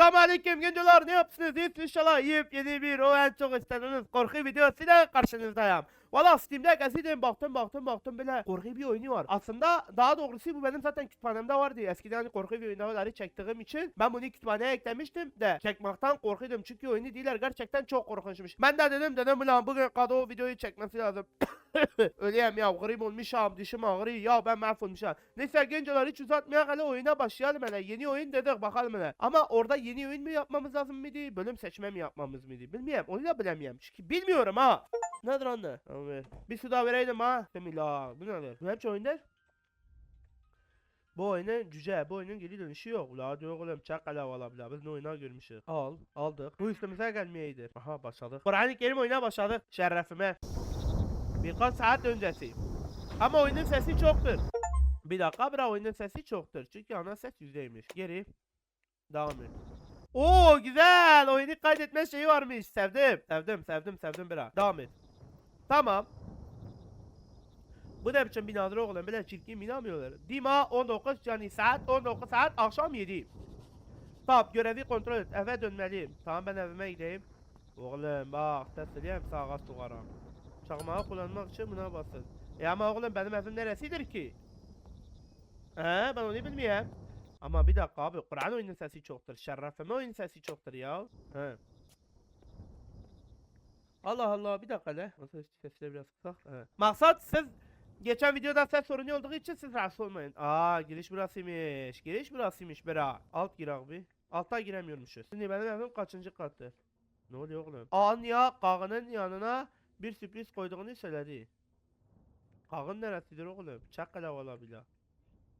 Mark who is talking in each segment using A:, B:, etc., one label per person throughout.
A: Selamun Aleyküm gençler ne yapsınız? İyi inşallah yiyip yeni bir o en çok istediğiniz korku videosuyla karşınızdayım. Valla Steam'de geziydim baktım baktım baktım böyle korku bir oyunu var. Aslında daha doğrusu bu benim zaten kütüphanemde vardı. Eskiden hani korku videoları çektiğim için ben bunu kütüphaneye eklemiştim de çekmaktan korkuyordum. Çünkü oyunu değiller gerçekten çok korkunçmuş. Ben de dedim dedim ulan bugün Kado videoyu çekmesi lazım. Öleyim ya grip olmuşum dişim ağrıyor ya ben mahvolmuşum. Neyse gençler hiç uzatmayak hele oyuna başlayalım hele. Yeni oyun dedik bakalım hele. Ama orada yeni oyun mu yapmamız lazım mıydı? Bölüm seçme mi yapmamız mıydı? Bilmiyorum onu da bilemiyorum. Çünkü bilmiyorum ha. Nedir anne? Ver. Bir su daha vereydim ha. Bismillah. Bu nedir? Bu hep oyunlar. Bu oyunun cüce, bu oyunun geri dönüşü yok. Ula diyor oğlum çakala valla bla biz ne oyuna görmüşüz. Al, aldık. Bu üstümüze gelmeyeydi. Aha başladık. Kur'an-ı Kerim oyuna başladık. Şerefime. Birkaç saat öncesi. Ama oyunun sesi çoktur. Bir dakika bra oyunun sesi çoktur. Çünkü ana ses yüzdeymiş. Geri. Devam et. Oo güzel. Oyunu kaydetme şeyi varmış. Sevdim. Sevdim sevdim sevdim bra. Devam et. Tamam. Bu ne biçim binadır oğlum? Böyle çirkin bina mı diyorlar? Dima 19 yani saat 19 saat akşam 7. Tamam görevi kontrol et. Eve dönmeliyim. Tamam ben evime gideyim. Oğlum bak tesliyem sağa soğara. Çakmağı kullanmak için buna basın. E ama oğlum benim evim neresidir ki? He ben onu bilmiyorum. Ama bir dakika abi Kur'an oyunun sesi çoktur. Şerrafeme oyunun sesi çoktur ya. He. Allah Allah bir dakika? Nasıl sesleri biraz kısak? He. Maksat siz geçen videoda ses sorunu olduğu için siz rahatsız olmayın. Aa giriş burasıymış. Giriş burasıymış bera. Alt gir abi. Altta giremiyormuşuz. Şimdi benim evim kaçıncı kattı? Ne oluyor oğlum? Anya Kağan'ın yanına bir sürpriz koyduğunu söyledi. Kağın neresidir oğlum? Çakkala valla bila.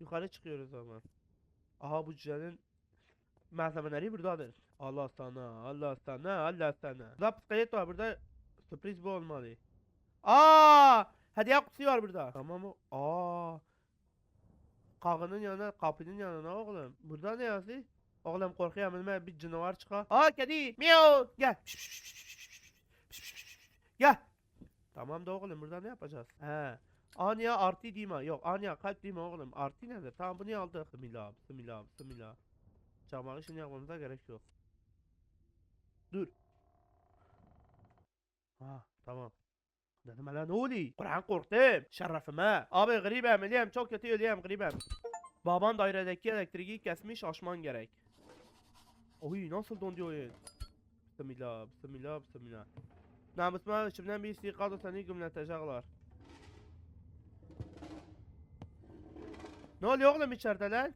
A: Yukarı çıkıyoruz ama. Aha bu cücenin malzemeleri buradadır. Allah sana, Allah sana, Allah sana. Burada psikolojik var burada. Sürpriz bu olmalı. Aa, hediye kutusu var burada. Tamam mı? Aa. Kağının yanına, kapının yanına oğlum. Burada ne yazıyor? Oğlum korkuyorum önüme bir canavar çıkar. Aa kedi. Miau. Gel. Gel. Tamam da oğlum burada ne yapacağız? He. Anya artı dima. Yok Anya kalp dima oğlum. Artı nedir? Tamam bunu aldık. Bismillah. Bismillah. Bismillah. Çamağı şimdi yapmamıza gerek yok. Dur. Ha tamam. Dedim hele ne oluyor? Kur'an korktum. Şerefime. Abi gribem öleyim. Çok kötü öleyim gribem. Baban dairedeki elektriği kesmiş aşman gerek. Oy nasıl dondu oyun? Bismillah. Bismillah. Bismillah. Namusuma içimden bir istiqadı seni gümletecekler. Ne oluyor oğlum içeride lan?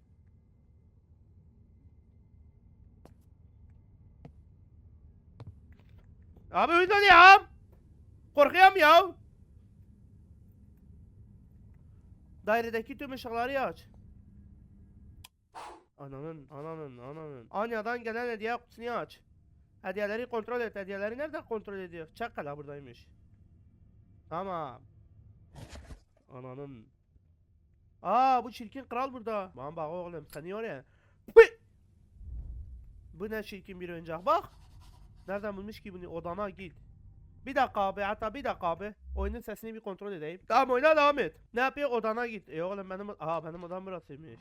A: Abi uyuyorum. Korkuyorum ya. Dairedeki tüm ışıkları aç. Ananın, ananın, ananın. Anya'dan gelen hediye kutusunu aç. Hediyeleri kontrol et. Hediyeleri nerede kontrol ediyor? Çakala buradaymış. Tamam. Ananın. Aa bu çirkin kral burada. Bana bak oğlum seni oraya. Bu ne çirkin bir oyuncak bak. Nereden bulmuş ki bunu odama git. Bir dakika abi hatta bir dakika abi. Oyunun sesini bir kontrol edeyim. Tamam oyna devam et. Ne yapıyor odana git. E oğlum benim Aa benim odam burasıymış.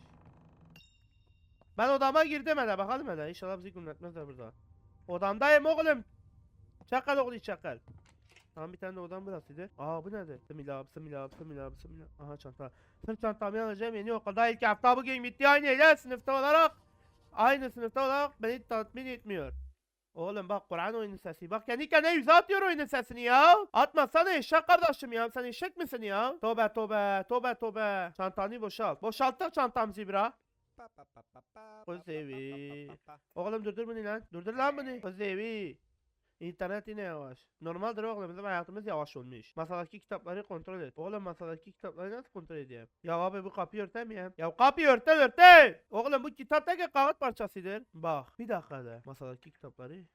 A: Ben odama girdim hele bakalım hele. İnşallah bizi gümletmezler burada. Odamdayım oğlum. Çakal oğlu çakal. Tamam bir tane de odam burasıydı. Aa bu nedir? Bismillah, bismillah, bismillah, bismillah. Aha çanta. Sırt çantamı alacağım yeni okulda ilk hafta bugün bitti aynı ile sınıfta olarak. Aynı sınıfta olarak beni tatmin etmiyor. Oğlum bak Kur'an oyunun sesi. Bak kendi kendine yüze atıyor oyunun sesini ya. Atmasana eşek kardeşim ya. Sen eşek misin ya? Tobe tobe tobe tobe. Çantanı boşalt. Boşalttık çantamızı bira. Kuzevi. Oğlum durdur bunu lan. Durdur lan bunu. Kuzevi. İnternet yine yavaş. Normaldir oğlum bizim hayatımız yavaş olmuş. Masadaki kitapları kontrol et. Oğlum masadaki kitapları nasıl kontrol edeyim? Ya abi bu kapıyı örtemeyeyim. Ya kapıyı örten örten. Oğlum bu kitaptaki kağıt parçasıdır. Bak bir dakika da. Masadaki kitapları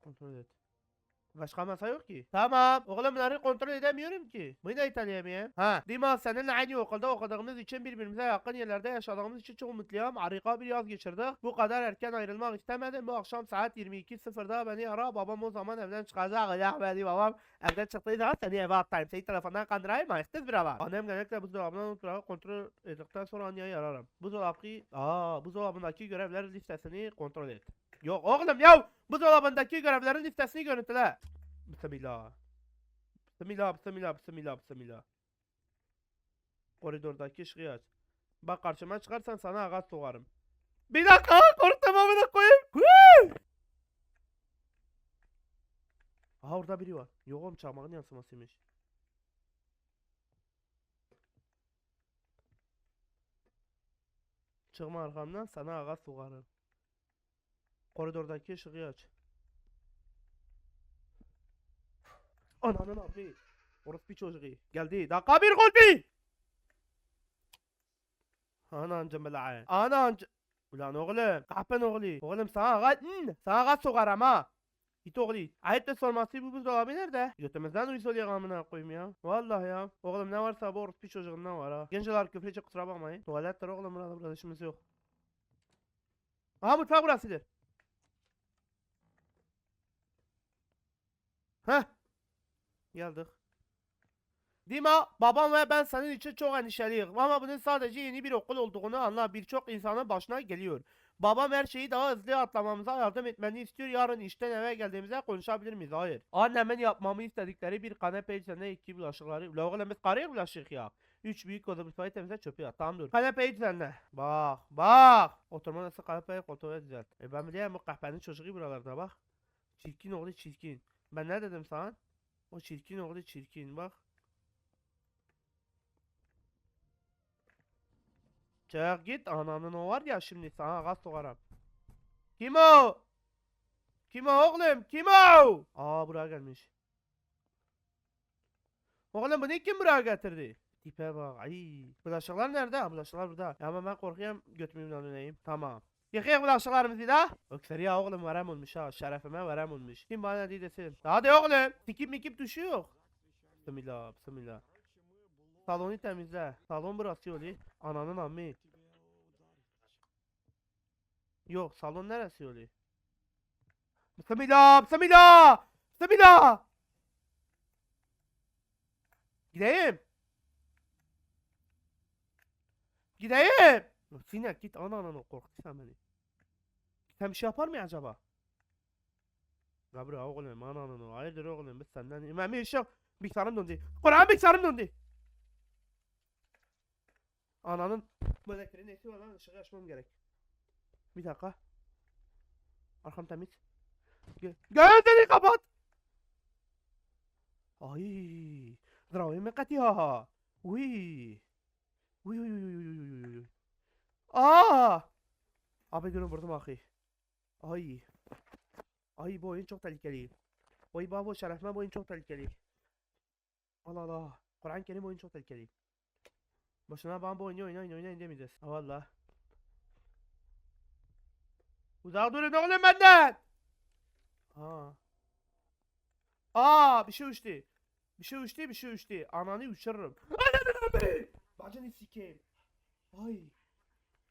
A: kontrol et. Başka masa yok ki. Tamam. Oğlum bunları kontrol edemiyorum ki. Bunu da iteleyemeyeyim. Ha. Dima seninle aynı okulda okuduğumuz için birbirimize yakın yerlerde yaşadığımız için çok mutluyum. Harika bir yaz geçirdik. Bu kadar erken ayrılmak istemedim. Bu akşam saat 22.00'da beni ara. Babam o zaman evden çıkacak. Ya beni babam evden çıktığı zaman seni eve atayım. Seni telefondan kandırayım mı? İstiz bir hava. Annem genellikle buzdolabından oturuyor. Kontrol ettikten sonra anneye yararım. Buzdolabı... Aa, buzdolabındaki görevler listesini kontrol et. Yok oğlum ya buzdolabındaki görevlerin listesini görüntüle. Bismillah. Bismillah, bismillah, bismillah, bismillah. Koridordaki ışığı aç. Bak karşıma çıkarsan sana ağaç soğarım. Bir dakika korktum amına koyayım. Aha orada biri var. Yok oğlum çakmağın yansımasıymış. Çıkma arkamdan sana ağaç soğarım. Koridordaki ışığı aç. Ananın abi. Orası bir çocuğu. Geldi. Dakika bir gol bir. Ana ancım bela. Ana ancım. Ulan oğlum. Kapın oğlu. Oğlum sana gat. Hmm, sana gat sokarım ha. Git oğlu. Ayette sorması bu buzdolabı nerede? Götümüzden uyuz oluyor amına koyayım ya. Vallahi ya. Oğlum ne varsa bu orospu çocuğundan var ha. Gençler küfür edecek kusura bakmayın. Tuvaletler oğlum burada burada işimiz yok. Aha mutfak burasıdır. Heh. Geldik. Dima, babam ve ben senin için çok endişeliyim ama bunun sadece yeni bir okul olduğunu anla birçok insanın başına geliyor. Babam her şeyi daha hızlı atlamamıza yardım etmeni istiyor. Yarın işten eve geldiğimizde konuşabilir miyiz? Hayır. Annemin yapmamı istedikleri bir kanepe üzerine iki bulaşıkları. La oğlum biz karıya bulaşık ya. Üç büyük oda mutfağı temizle çöpü at. Tamam dur. Kanepe üzerine. Bak bak. Oturma nasıl kanepeyi koltuğa düzelt. E ben biliyorum bu kahpenin çocuğu buralarda bak. Çirkin oğlu çirkin. Ben ne dedim sana? O çirkin oğlu çirkin bak. Çık git ananın o var ya şimdi sana gaz sokarım. Kim o? Kim o oğlum? Kim o? Aa buraya gelmiş. Oğlum bunu kim buraya getirdi? Tipe bak. Ay. Bulaşıklar nerede? Bulaşıklar burada. Ya ama ben korkuyorum götümümden döneyim. Tamam. Yıkayın bulaşıklarımızı da. Ökseri ya oğlum verem olmuş ha. Şerefime verem olmuş. Kim bana ne desin? Hadi oğlum. Tikip mikip düşüyor. Bismillah. Bismillah. Salonu temizle. Salon burası yolu. Ananın ammi. Yok salon neresi yolu? Bismillah. Bismillah. Bismillah. Gideyim. Gideyim. Sinek git ana ana korktun sen beni. Sen bir şey yapar mı acaba? Gabri oğlum ana ana hayırdır oğlum biz senden bir şey bilgisayarım döndü. Kur'an bilgisayarım döndü. Ananın bu elektriğin nesi var lan ışığı açmam gerek. Bir dakika. Arkam temiz. Gö Gözleri kapat. Ay. Zdravím Katia. Uy. Uy uy uy uy uy uy. Aa! Abi durun vurdum ahi. Ay. Ay bu oyun çok tehlikeli. Oy baba şerefime bu oyun çok tehlikeli. Allah Allah. Kur'an Kerim oyun çok tehlikeli. Boşuna bana bu oyunu oynayın oynayın demeyeceğiz. Ha valla. Uzak durun oğlum benden. Aa. Aa bir şey uçtu. Bir şey uçtu bir şey uçtu. Ananı uçururum. Ananı. Bacını sikeyim. Ay.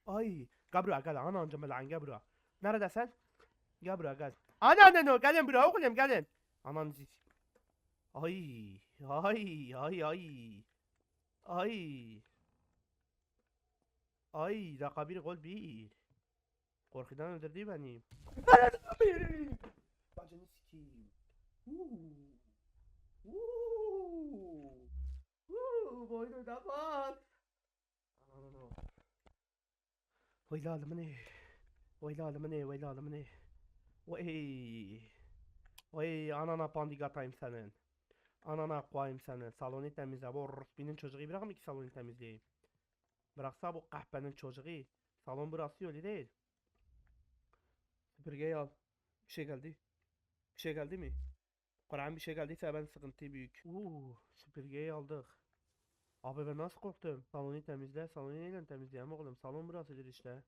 A: Ay. Gel buraya gel. Ana amcam buraya. Neredesin? Gel buraya gel. Ana ana no gelin buraya oğlum gelin. Aman sik. Ay. Ay ay ay. Ay. Ay dakika bir gol bir. Korkudan öldürdü beni. Ananı abi. Bacını sikeyim. Uuu. Uuu. Uuu. Boynu da var. Ananı. Vay lalımı ne? Vay lalımı ne? Vay lalımı ne? Vay. Vay anana pandik atayım senin. Anana koyayım senin. Salonu temizle. Bu orospinin çocuğu bırakın ki salonu temizleyeyim. Bıraksa bu kahpenin çocuğu. Salon burası öyle değil. Süpürgeyi al. Bir şey geldi. Bir şey geldi mi? Kur'an bir şey geldiyse ben sıkıntı büyük. Uuu süpürgeyi aldık. Abi ben nasıl korktum? Salonu temizle. Salonu neyle temizleyeyim oğlum? Salon burasıdır işte.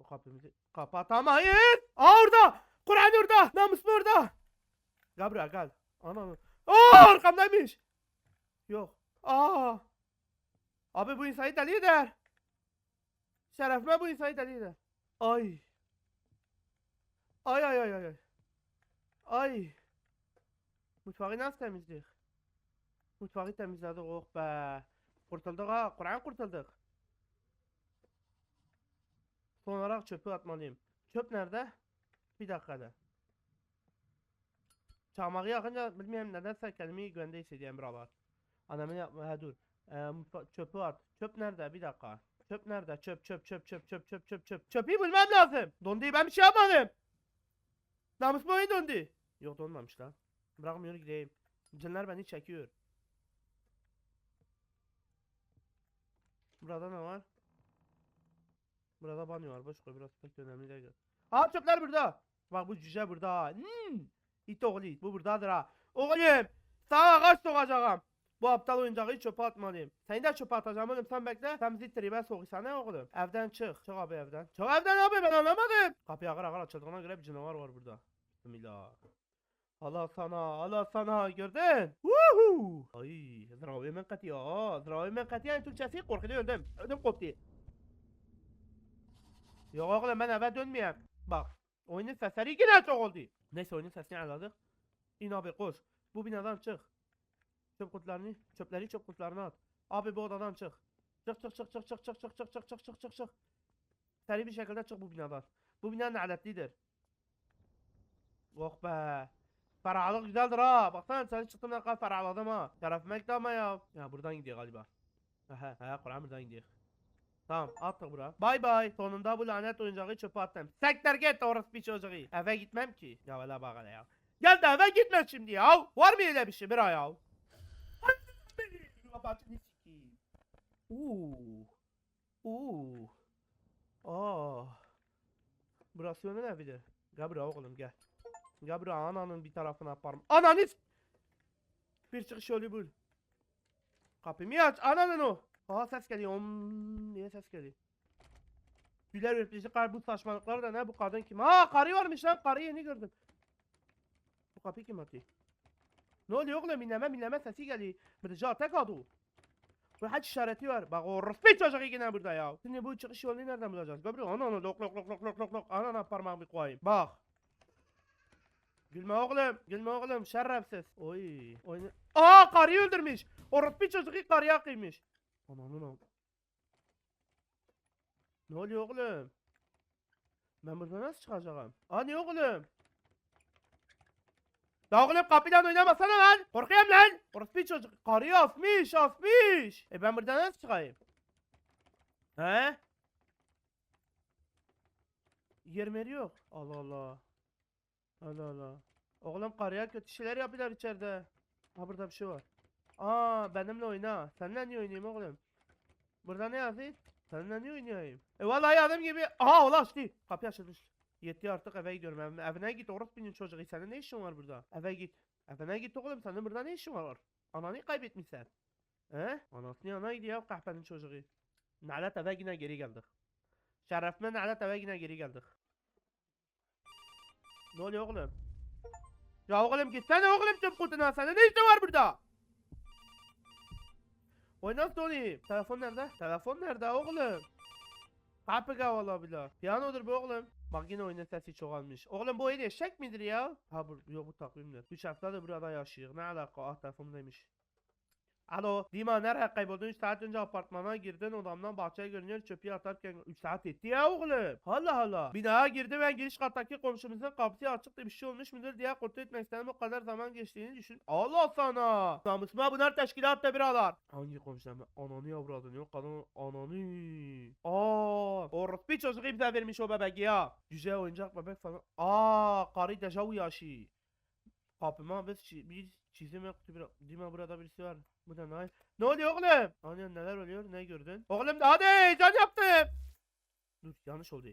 A: Bu kapımızı kapatamayız. Aa orada. Kur'an orada. Namus mu orada? Buraya gel. Ana ana. Aa arkamdaymış. Yok. Aa. Abi bu insanı deli eder. Şerefime bu insanı deli eder. Ay. Ay ay ay ay ay. Mutfağı nasıl temizledik? Mutfağı temizledik oh be. Kurtulduk ha. Kur'an kurtulduk. Son olarak çöpü atmalıyım. Çöp nerede? Bir dakikada. Çamağı yakınca bilmiyorum nedense kendimi güvende hissediyorum buralar. Anamın yapma ha dur. Ee, çöpü at. Çöp nerede? Bir dakika. Çöp nerede? Çöp çöp çöp çöp çöp çöp çöp çöp. Çöpü bulmam lazım. Dondu ben bir şey yapmadım. Namus boyu dondu. Yok donmamış lan. Bırakmıyor gideyim. Cinler beni çekiyor. Burada ne var? Burada banyo var. Boş koy biraz pek önemli değil. Ha çöpler burada. Bak bu cüce burada. Hmm. İt oğlu it. Bu buradadır ha. Oğlum. Sana kaç sokacağım. Bu aptal oyuncağı çöpe atmalıyım. Seni de çöpe atacağım oğlum sen bekle. Sen bizi tribe sokuysan ne oğlum? Evden çık. Çık abi evden. Çık evden abi ben anlamadım. Kapıyı akar akar açıldığına göre bir canavar var burada. Bismillah. Allah sana, Allah sana gördün. Woohoo! Ay, zravi men katiya, zravi men katiya Türkçesi korkuyor öldüm. Ödüm koptu. Yok oğlum ben eve dönmeyeyim. Bak, oyunun sesleri yine çok oldu. Neyse oyunun sesini ayarladık. İn abi koş. Bu binadan çık. Çöp kutularını, çöpleri çöp kutularına at. Abi bu odadan çık. Çık çık çık çık çık çık çık çık çık çık çık çık çık. Seri bir şekilde çık bu binadan. Bu bina lanetlidir. Oh be. Ferahlık güzeldir ha. Baksana sen çıktım ne kadar ferahladım ha. Tarafıma gitti ama ya. Ya buradan gidiyor galiba. He he Kur'an buradan gidiyor. Tamam attık bura. Bay bay. Sonunda bu lanet oyuncağı çöpe attım. Sekter git orası bir çocuğu. Eve gitmem ki. Ya öyle bak hele ya. Gel de eve gitme şimdi ya. Var mı öyle bir şey bira ya? Uuu. Uuu. Aa. Burası yönün evidir. Gel buraya oğlum gel. Gel buraya ananın bir tarafına yaparım. Ananı Bir çıkış yolu bul. Kapıyı aç ananın o. Aha ses geliyor. Om diye ses geliyor. Güler üretici kar bu saçmalıklar da ne bu kadın kim? Ha karı varmış lan karıyı yeni gördüm. Bu kapıyı kim atıyor? Ne oluyor oğlum minleme minleme sesi geliyor. Mırca tek adı. Bu haç işareti var. Bak o rıspı çocuğu yine burada ya. Şimdi bu çıkış yolunu nereden bulacağız? Gabriel ananı lok lok lok lok lok lok lok. Anana parmağımı koyayım. Bak. Gülme oğlum. Gülme oğlum. Şerefsiz. Oy. Oyunu. Aa karıyı öldürmüş. O rıspı çocuğu karıya kıymış. Ananın am. Ne oluyor oğlum? Ben buradan nasıl çıkacağım? Hani oğlum? Ya oğlum kapıdan oynamasana lan. Korkuyorum lan. Orası bir çocuk. Karıyı asmış asmış. E ben buradan nasıl çıkayım? He? Yer meri yok. Allah Allah. Allah Allah. Oğlum karıya kötü şeyler yapıyorlar içeride. Ha burada bir şey var. Aa benimle oyna. Seninle niye oynayayım oğlum? Burada ne yazıyor? Seninle niye oynayayım? E vallahi adam gibi. Aha ola açtı. Kapı açılmış. Yetti artık eve gidiyorum. Evine, evine git orospunun çocuğu. Senin ne işin var burada? Eve git. Evine git oğlum. Senin burada ne işin var? Ananı kaybetmişsin. He? Anasını yana gidiyor kahpenin çocuğu. Nalet eve yine geri geldik. Şerefime nalet eve yine geri geldik. Ne oluyor oğlum? Ya oğlum gitsene oğlum çöp kutuna. Senin ne işin var burada? Oyna Sony. Telefon nerede? Telefon nerede oğlum? Kapı kavala bile. Piyanodur bu oğlum. Bak yine oyunun sesi çoğalmış. Oğlum bu oyun eşek midir ya? Ha bu yok bu takvimdir. 3 haftadır burada yaşıyor. Ne alaka? Ah telefonumdaymış. Alo, Dima nereye kayboldun? 3 saat önce apartmana girdin odamdan bahçeye görünüyor çöpü atarken 3 saat etti ya oğlum. Allah Allah. Binaya girdi ve giriş kattaki komşumuzun kapısı açıktı bir şey olmuş mudur diye kontrol etmek istedim o kadar zaman geçtiğini düşün. Allah sana. Namusuma bunlar teşkilatta birader. Hangi komşular? Ananı yavradın yok kadın ananı. Aa, orospu çocuğu bize vermiş o bebek ya. Güzel oyuncak bebek falan. Aa, karı dejavu yaşı. Kapıma bir, çi- bir çizim yoktu. Bir, Dima burada birisi var. Bu da ne? Ne oluyor oğlum? Anne neler oluyor? Ne gördün? Oğlum hadi can yaptım. Dur yanlış oldu.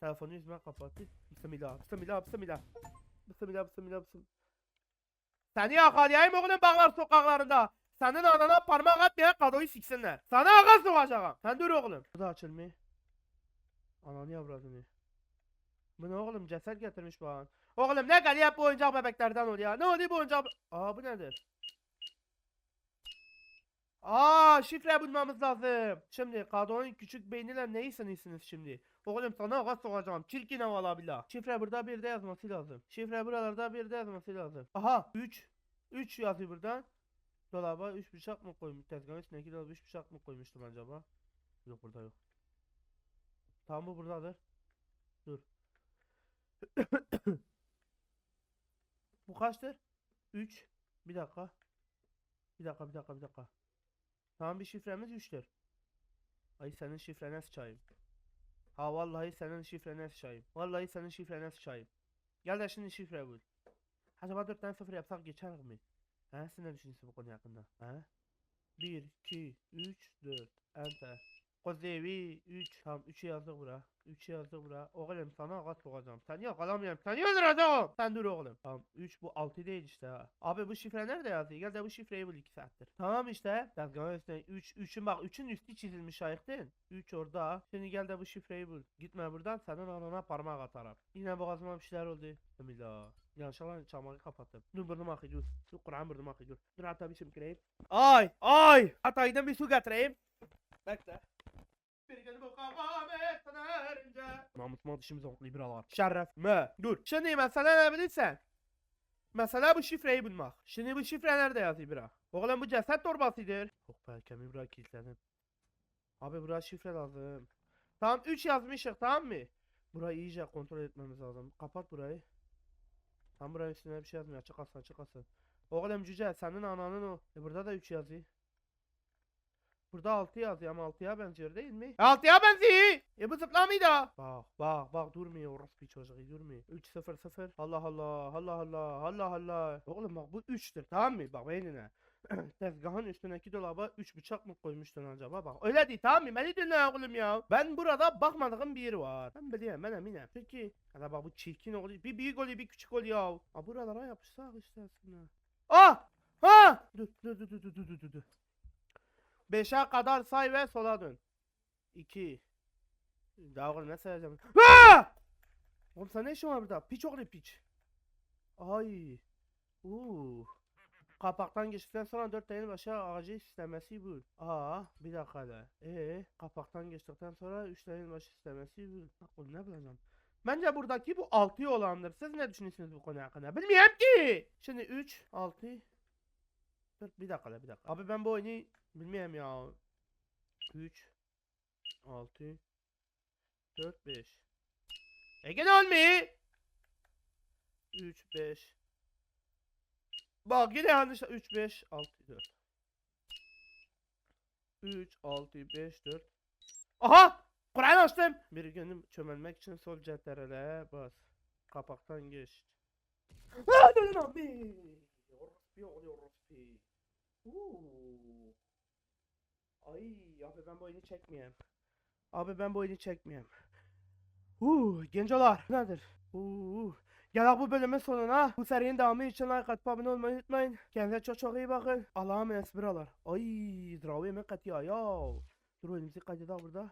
A: Telefonu yüzüme kapattı. Bismillah, bismillah, bismillah. Bismillah, bismillah, bismillah. Seni yakalayayım oğlum bağlar sokaklarında. Senin anana parmak atmayan kadoyu siksinler. Sana ağa sokacağım. Sen dur oğlum. Bu da açılmıyor. Ananı yavradını. Bu ne oğlum ceset getirmiş bana. Oğlum ne geliyor bu oyuncak bebeklerden oluyor? Ne oluyor bu oyuncak? Aa bu nedir? Aa şifre bulmamız lazım. Şimdi kadının küçük beyniyle neyi sanıyorsunuz şimdi? Oğlum sana ağaç sokacağım. Çirkin havalı billah. Şifre burada bir de yazması lazım. Şifre buralarda bir de yazması lazım. Aha 3. 3 yazıyor burada. Dolaba 3 bıçak mı koymuş? Tezgahın içine 2 dolaba 3 bıçak mı koymuştum acaba? Yok burada yok. Tamam bu buradadır. Dur. Bu kaçtır? 3. Bir dakika. Bir dakika, bir dakika, bir dakika. Tamam bir şifremiz 3'tür. Ay senin şifrene sıçayım. Ha vallahi senin şifrene sıçayım. Vallahi senin şifrene sıçayım. Gel de şimdi şifre bul. Acaba 4 tane 0 yapsak geçer mi? He sen ne düşünüyorsun bu konu hakkında? He? 1, 2, 3, 4. Enter. Kozevi 3. Tamam 3'ü yazdık bura. 3'ü yazdık bura. Oğlum sana ağaç sokacağım. Seni yakalamıyorum. Seni öldüreceğim. Sen dur oğlum. Tamam 3 bu 6 değil işte. Abi bu şifre nerede yazıyor? Gel de bu şifreyi bul 2 saattir. Tamam işte. Tezgahın üstüne 3. 3'ün bak 3'ün üstü çizilmiş ayıktın. 3 orada. Şimdi gel de bu şifreyi bul. Gitme buradan senin anana parmak atarım. Yine boğazıma bir şeyler oldu. Bismillah. Yanlışlıkla çamağı kapattım. Dur burnum akıyor. Dur. Kur'an burnum akıyor. Dur. Hatta bir çimkireyim. Ay! Ay! Hatta gidin bir su getireyim. Bekle. Bir gün bu kavametten erince. Namusuma dişimiz okulu biralar. Şeref mi? Dur. Şimdi mesele ne bilirsen? Mesela bu şifreyi bulmak. Şimdi bu şifre nerede yazıyor bira? Oğlum bu ceset torbasıdır. Yok be kemiği bırak kilitledim. Abi buraya şifre lazım. Tamam 3 yazmışık tamam mı? Burayı iyice kontrol etmemiz lazım. Kapat burayı. Tam buraya üstüne bir şey yazmıyor. Açık asın açık asın. Oğlum cüce senin ananın o. E burada da 3 yazıyor. Burada 6 yazıyor ama 6'ya benziyor değil mi? 6'ya benziyor. E bu zıplamaydı. Bak bak bak durmuyor orospu çocuğu durmuyor. 3 0 0. Allah Allah Allah Allah Allah Allah. Oğlum bak bu 3'tür tamam mı? Bak beynine. Tezgahın üstündeki dolaba 3 bıçak mı koymuştun acaba? Bak öyle değil tamam mı? Beni dinle oğlum ya. Ben burada bakmadığım bir yer var. Ben biliyorum ben eminim. Peki. Hadi bak bu çirkin oluyor. Bir büyük oluyor bir küçük oluyor. Ha buralara yapışsak işte aslında. Ah! Ha! Dur dur dur dur dur dur dur. 5'e kadar say ve sola dön. 2 Daha oğlum ne sayacağım? Aa! Oğlum sen ne işin var burada? Piç oğlu piç. Ay. Uuu. Kapaktan geçtikten sonra 4 tane başa ağacı istemesi bu. Aa bir dakika da. Ee kapaktan geçtikten sonra 3 tane başı istemesi bu. Oğlum ne bileceğim. Bence buradaki bu 6 olandır. Siz ne düşünüyorsunuz bu konu hakkında? Bilmiyorum ki. Şimdi 3, 6, 4 bir dakika da bir dakika. Abi ben bu oyunu bilmiyorum ya. 3, 6, 4, 5. Ege ne olmuyor? 3, 5. Bak yine yanlış. 3, 5, 6, 4. 3, 6, 5, 4. Aha! Kur'an açtım. Bir günüm çömelmek için sol CTRL'e bas. Kapaktan geç. Aa, dönün abi. Orospu oluyor orospu. Uuu. Ay abi ben bu oyunu çekmeyeyim. Abi ben bu oyunu çekmeyeyim. Uuu gencolar nedir? Uuu. Gel bu bölümün sonuna. Bu serinin devamı için like atıp abone olmayı unutmayın. Kendinize çok çok iyi bakın. Allah'a emanet. Ay, zdravo yemek katıyor ya. Dur elimizi kaydeder burada.